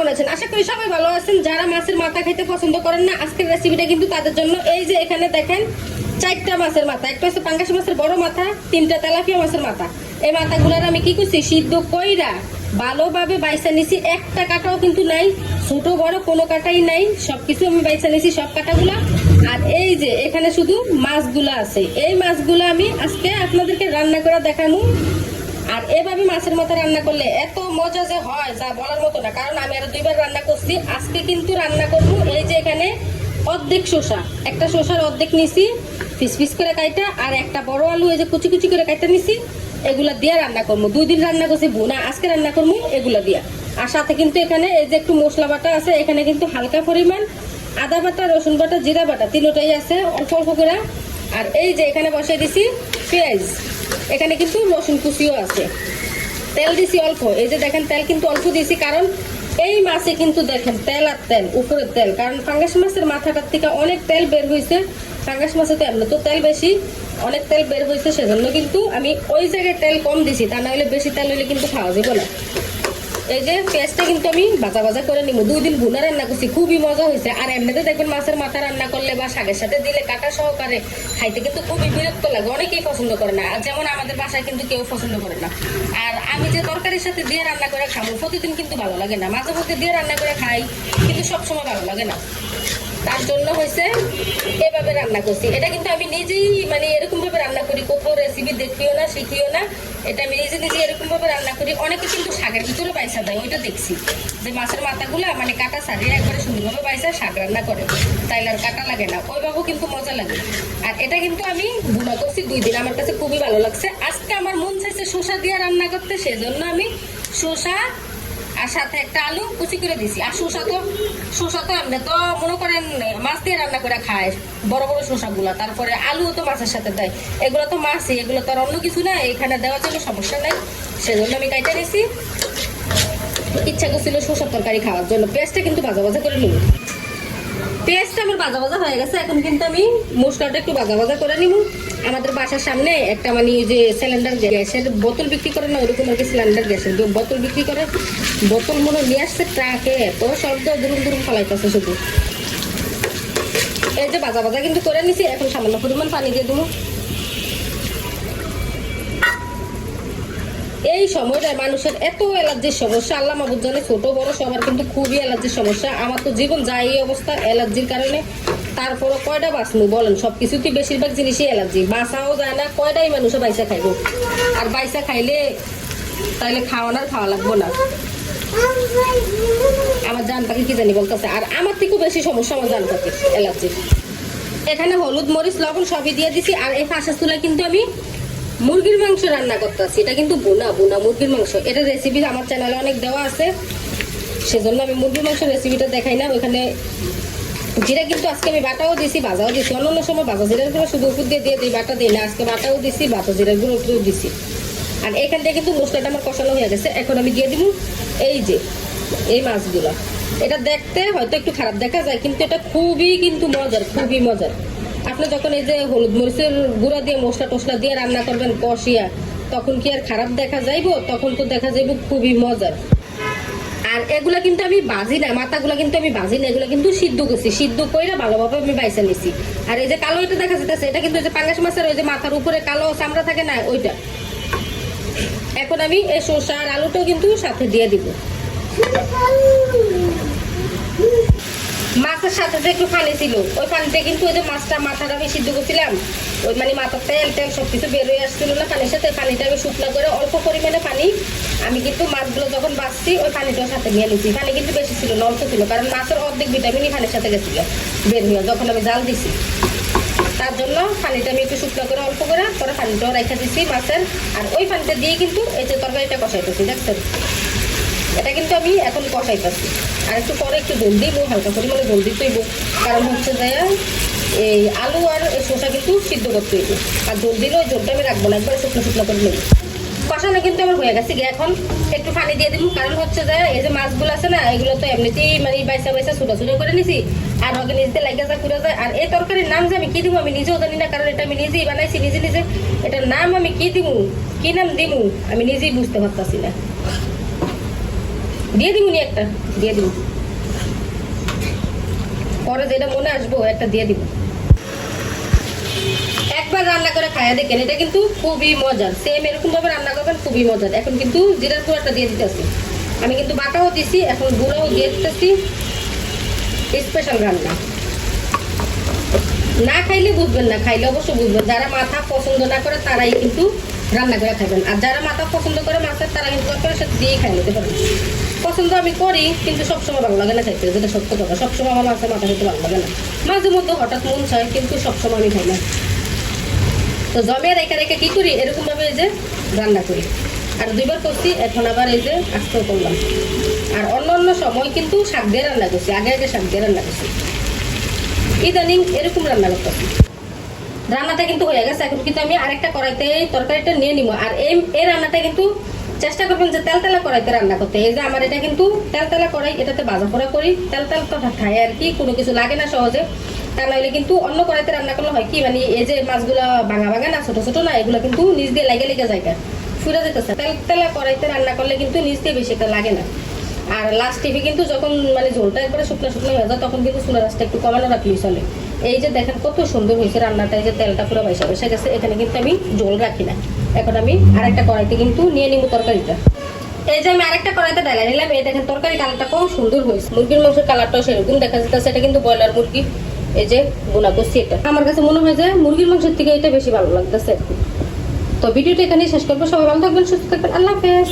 কেমন আছেন? আশা করি সবাই ভালো আছেন। যারা মাছের মাথা খেতে পছন্দ করেন না, আজকের রেসিপিটা কিন্তু তাদের জন্য। এই যে এখানে দেখেন, চারটা মাছের মাথা। একটা হচ্ছে পাঙ্গাস মাছের বড় মাথা, তিনটা তেলাপিয়া মাছের মাথা। এই মাথাগুলোর আমি কি করছি? সিদ্ধ কইরা ভালোভাবে বাইসা নিছি। একটা কাটাও কিন্তু নাই, ছোট, বড় কোনো কাটাই নাই। সবকিছু আমি বাইসা নিছি, সব কাটাগুলা। আর এই যে এখানে শুধু মাছগুলো আছে। এই মাছগুলো আমি আজকে আপনাদেরকে রান্না করে দেখানো আর এভাবে মাছের মতো রান্না করলে এত মজা যে হয়, যা বলার মতো না। কারণ আমি আরও দুইবার রান্না করছি, আজকে কিন্তু রান্না করব এই যে এখানে অর্ধেক শসা। একটা শসার অর্ধেক নিছি, পিস পিস করে কাইটা, আর একটা বড় আলু এই যে কুচি কুচি করে কাইটা নিছি, এগুলা দিয়ে রান্না করব। দুই দিন রান্না করছি বোনা আজকে রান্না করব এগুলা দিয়া। আর সাথে কিন্তু এখানে এই যে একটু মশলা বাটা আছে, এখানে কিন্তু হালকা পরিমাণ আদা বাটা, রসুন বাটা, জিরা বাটা, তিনটাই আছে, অল্প অল্প করে। আর এই যে এখানে বসিয়ে দিছি পেঁয়াজ। এখানে কিন্তু রসুন কুচিও আছে। তেল দিছি অল্প। এই যে দেখেন, তেল কিন্তু অল্প দিছি, কারণ এই মাছে কিন্তু দেখেন, তেল আর তেল, উপরের তেল। কারণ ফাঙ্গাস মাছের মাথাটার থেকে অনেক তেল বের হয়েছে ফাঙ্গাস মাছে তো এমনি তো তেল বেশি, অনেক তেল বের হয়েছে সেজন্য কিন্তু আমি ওই জায়গায় তেল কম দিছি, তা না হলে বেশি তেল হলে কিন্তু খাওয়া যাবে না। এই যে পেঁয়াজটা কিন্তু আমি ভাজা ভাজা করে নিব দুই দিন ভুনা রান্না করছি, খুবই মজা হয়েছে। আর এমনিতে দেখবেন মাছের মাথা রান্না করলে বা শাকের সাথে দিলে কাটা সহকারে খাইতে কিন্তু খুবই বিরক্ত লাগে, অনেকেই পছন্দ করে না। আর যেমন আমাদের বাসায় কিন্তু কেউ পছন্দ করে না। আর আমি যে তরকারির সাথে দিয়ে রান্না করে খাব, প্রতিদিন কিন্তু ভালো লাগে না। মাঝে মধ্যে দিয়ে রান্না করে খাই, কিন্তু সবসময় ভালো লাগে না। তার জন্য হয়েছে এভাবে রান্না করছি। এটা কিন্তু আমি নিজেই মানে এরকম ভাবে রান্না করি কোথাও রেসিপি দেখিও না, শিখিও না। এটা আমি নিজে নিজে এরকম ভাবে রান্না করি। অনেকে কিন্তু শাকের ভিতরে পয়সা দেয়, ওইটা দেখছি। যে মাছের মাথাগুলো মানে কাটা সারিয়ে একবারে সুন্দরভাবে পয়সা শাক রান্না করে। তাইলে আর কাটা লাগে না, ওইভাবেও কিন্তু মজা লাগে। আর এটা কিন্তু আমি বুনা করছি দুই দিন, আমার কাছে খুবই ভালো লাগছে। আজকে আমার মন চাইছে শসা দিয়ে রান্না করতে, সেজন্য আমি শসা আর সাথে একটা আলু কুচি করে দিছি। আর শসা তো আমরা তো মনে করেন, মাছ দিয়ে রান্না করে খায় বড় বড় শসাগুলা। তারপরে আলুও তো মাছের সাথে দেয়। এগুলো তো মাছই, এগুলো তো আর অন্য কিছু না, এখানে দেওয়ার জন্য সমস্যা নাই। সেজন্য আমি কাইটা নিছি। ইচ্ছা করছিল শসার তরকারি খাওয়ার জন্য। পেঁয়াজটা কিন্তু ভাজা ভাজা করে নিব। পেঁয়াজটা আমার বাজা বাজা হয়ে গেছে। এখন কিন্তু আমি মশলাটা একটু বাজা বাজা করে নিব। আমাদের বাসার সামনে একটা মানে যে সিলিন্ডার গ্যাসের বোতল বিক্রি করে না, ওরকম আর কি সিলিন্ডার গ্যাসের যে বোতল বিক্রি করে, বোতল মনে নিয়ে আসছে ট্রাকে। এত শব্দ, দুরুম দুরুম ফলাইতেছে শুধু। এই যে বাজা বাজা কিন্তু করে নিছি, এখন সামান্য পরিমাণ পানি দিয়ে দেবো। এই সময়টায় মানুষের এত অ্যালার্জির সমস্যা, আল্লাহ মাবুদ জানে ছোট বড় সবার কিন্তু খুবই অ্যালার্জির সমস্যা। আমার তো জীবন যায় এই অবস্থা, অ্যালার্জির কারণে তারপরও কয়টা বাঁচনু বলেন? সব কিছুতেই বেশিরভাগ জিনিসই অ্যালার্জি। বাঁচাও যায় না, কয়টাই মানুষে বাইসা খাইব? আর বাইসা খাইলে তাইলে খাওয়ানোর খাওয়া লাগবো না। আমার জান পাখি কি জানি বলতেছে, আর আমার থেকেও বেশি সমস্যা আমার জান পাখি অ্যালার্জির। এখানে হলুদ, মরিচ, লবণ সবই দিয়ে দিছি, আর এই পাশের চুলায় কিন্তু আমি মুরগির মাংস রান্না করতেছি। এটা কিন্তু বোনা বোনা মুরগির মাংস। এটা রেসিপি আমার চ্যানেলে অনেক দেওয়া আছে। সেজন্য আমি মুরগির মাংস রেসিপিটা দেখাই না। ওখানে জিরা কিন্তু আজকে আমি বাটাও দিছি, ভাজাও দিছি। অন্য অন্য সময় ভাজা জিরার গুঁড়ো শুধু উপর দিয়ে দিয়ে দিই, বাটা দিই না। আজকে বাটাও দিছি, ভাজা জিরার গুঁড়ো উপরেও দিছি। আর এখান থেকে কিন্তু মশলাটা আমার কষানো হয়ে গেছে। এখন আমি দিয়ে দিব এই যে, এই মাছগুলো। এটা দেখতে হয়তো একটু খারাপ দেখা যায়, কিন্তু এটা খুবই কিন্তু মজার, খুবই মজার। আপনি যখন এই যে হলুদ মরিচের গুঁড়া দিয়ে মশলা টসলা দিয়ে রান্না করবেন কষিয়া, তখন কি আর খারাপ দেখা যাইবো? তখন তো দেখা যাইব খুবই মজার। আর এগুলা কিন্তু আমি বাজি না, মাথাগুলা কিন্তু আমি বাজি না, এগুলো কিন্তু সিদ্ধ করছি। সিদ্ধ কইরা ভালোভাবে আমি বাইসা নিছি। আর এই যে কালো এটা দেখা যাচ্ছে এটা কিন্তু পাঙ্গাস মাছের ওই যে মাথার উপরে কালো চামড়া থাকে না, ওইটা। এখন আমি এই শসা আর আলুটাও কিন্তু সাথে দিয়ে দিব। মাছের সাথে যে একটু পানি ছিল, ওই পানিতে কিন্তু ওই যে মাছটা মাথাটা আমি সিদ্ধ করছিলাম, ওই মানে মাথার তেল তেল সব কিছু বের হয়ে আসছিল না পানির সাথে পানিটা আমি শুকনো করে অল্প পরিমাণে পানি আমি কিন্তু মাছগুলো যখন বাঁচছি, ওই পানিটার সাথে নিয়ে নিচ্ছি পানি কিন্তু বেশি ছিল না, অল্প ছিল, কারণ মাছের অর্ধেক ভিটামিনই পানির সাথে গেছিল, বের হয়ে, যখন আমি জাল দিছি। তার জন্য পানিটা আমি একটু শুকনো করে অল্প করে, পরে পানিটাও রেখে দিচ্ছি মাছের, আর ওই পানিটা দিয়ে কিন্তু এই যে তরকারিটা কষাইতেছি, দেখছেন? এটা কিন্তু আমি এখন কষাইতেছি। আর একটু পরে একটু জল দিব, হালকা পরিমাণে জল দিতেইব কারণ হচ্ছে যে, এই আলু আর এই শসা কিন্তু সিদ্ধ করতে হইব। আর জল দিলে ওই জলটা আমি রাখব না, একবার শুকনো শুকনো করে নেব। কষানো কিন্তু আমার হয়ে গেছে এখন একটু পানি দিয়ে দিব। কারণ হচ্ছে যে, এই যে মাছগুলো আছে না, এগুলো তো এমনিতেই মানে বাইসা বাইসা ছোটো ছোটো করে নিছি। আর ওকে নিজেতে লাগে যা করে যায়। আর এই তরকারির নাম যে আমি কি দিব আমি নিজেও জানি না, কারণ এটা আমি নিজেই বানাইছি, নিজে নিজে। এটার নাম আমি কি দিব কি নাম দিব আমি নিজেই বুঝতে পারতাছি না। দিয়ে একটা, দিয়ে দিব। পরে যেটা মনে আসব, একটা দিয়ে দিব। একবার রান্না করে দেখেন, এটা কিন্তু খুবই মজার। সেম এরকম ভাবে রান্না করবেন, খুবই মজার। এখন কিন্তু জিরার দিয়ে দিতেছি। আমি কিন্তু বাটাও দিছি, এখন গুঁড়াও দিয়ে দিতেছি। স্পেশাল রান্না। না খাইলে বুঝবেন না, খাইলে অবশ্য বুঝবেন। যারা মাথা পছন্দ না করে, তারাই কিন্তু রান্না করে খাবেন আর যারা মাথা পছন্দ করে মাছের, তারা কিন্তু দিয়েই খাই নিতে পারেন পছন্দ আমি করি, কিন্তু সবসময় ভালো লাগে না খাইতে, যেটা সত্য কথা। সবসময় আমার মাছের মাথা খেতে ভালো লাগে না। মাঝে মধ্যে হঠাৎ মন চায়, কিন্তু সবসময় আমি খাই না। তো জমে রেখে রেখে কি করি? এরকম ভাবে এই যে রান্না করি। আর দুইবার করছি, এখন আবার এই যে আস্তে করলাম। আর অন্য অন্য সময় কিন্তু শাক দিয়ে রান্না করছি, আগে আগে শাক দিয়ে রান্না করছি। ইদানিং এরকম রান্না করতেছি। রান্নাটা কিন্তু হয়ে গেছে, এখন কিন্তু আমি আরেকটা কড়াইতে তরকারিটা নিয়ে নিব। আর এই রান্নাটা কিন্তু চেষ্টা করবেন যে তেলতেলা কড়াইতে রান্না করতে। এই যে আমার এটা কিন্তু তেলতেলা কড়াই, এটাতে ভাজা পোড়া করি তেল তেল তো খাই আর কি, কোনো কিছু লাগে না সহজে। তা নাহলে কিন্তু অন্য কড়াইতে রান্না করলে হয় কি মানে এই যে মাছগুলো ভাঙা ভাঙা না, ছোট ছোট না, এগুলো কিন্তু নিচ দিয়ে লাগে লেগে যায় ফুরে যেতেছে তেল তেলা কড়াইতে রান্না করলে কিন্তু নিচ দিয়ে বেশি একটা লাগে না। আর লাস্ট টিভি কিন্তু যখন মানে ঝোলটা একবারে শুকনো শুকনো হয়ে যায়, তখন কিন্তু চুলা রাসটা একটু কমানো রাখলেই চলে। এই যে দেখেন কত সুন্দর হয়েছে রান্নাটা, এই যে তেলটা পুরো বাইসা বসে গেছে, এখানে কিন্তু আমি ঝোল রাখি না। এখন আমি আরেকটা কড়াইতে কিন্তু নিয়ে নিব তরকারিটা। এই যে আমি আরেকটা কড়াইতে ডালা নিলাম এই দেখেন তরকারি কালারটা কম সুন্দর হয়েছে। মুরগির মাংসের কালারটাও সেরকম দেখা যাচ্ছে, এটা কিন্তু ব্রয়লার মুরগি। এই যে বোনা করছি এটা। আমার কাছে মনে হয় যে মুরগির মাংসের থেকে এটা বেশি ভালো লাগতেছে। তো ভিডিওটা এখানেই শেষ করব। সবাই ভালো থাকবেন, সুস্থ থাকবেন। আল্লাহ হাফেজ।